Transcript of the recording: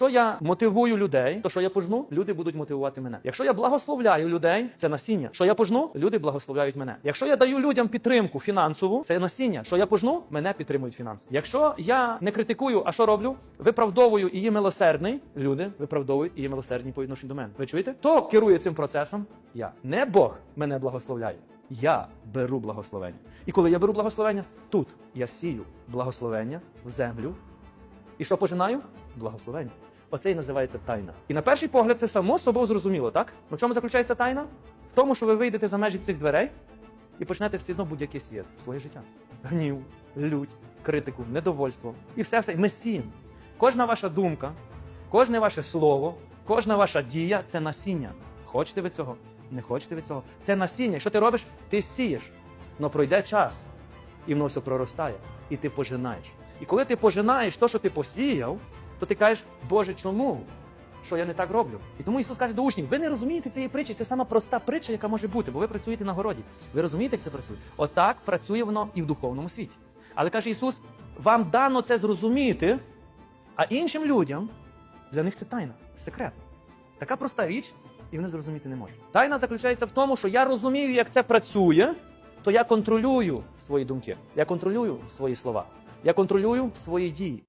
Якщо я мотивую людей, то що я пожну, люди будуть мотивувати мене. Якщо я благословляю людей, це насіння. Що я пожну, люди благословляють мене. Якщо я даю людям підтримку фінансову, це насіння. Що я пожну, мене підтримують фінансово. Якщо я не критикую, а що роблю? Виправдовую і є милосердний, люди виправдовують і є милосердні по відношенню до мене. Ви чуєте? Хто керує цим процесом? Я. Не Бог мене благословляє. Я беру благословення. І коли я беру благословення, тут я сію благословення в землю. І що пожинаю? Благословення. Оце і називається тайна. І на перший погляд це само собою зрозуміло, так? Ну в чому заключається тайна? В тому, що ви вийдете за межі цих дверей і почнете все одно будь-яке сіяти своє життя. Гнів, лють, критику, недовольство. І все все. Ми сіємо. Кожна ваша думка, кожне ваше слово, кожна ваша дія це насіння. Хочете ви цього? Не хочете ви цього? Це насіння. Що ти робиш? Ти сієш. Но пройде час, і воно все проростає, і ти пожинаєш. І коли ти пожинаєш те, що ти посіяв, то ти кажеш, Боже, чому? Що я не так роблю? І тому Ісус каже до учнів: ви не розумієте цієї притчі, це сама проста притча, яка може бути, бо ви працюєте на городі. Ви розумієте, як це працює? Отак працює воно і в духовному світі. Але каже Ісус: вам дано це зрозуміти, а іншим людям для них це тайна, секрет. Така проста річ, і вони зрозуміти не можуть. Тайна заключається в тому, що я розумію, як це працює, то я контролюю свої думки, я контролюю свої слова, я контролюю свої дії.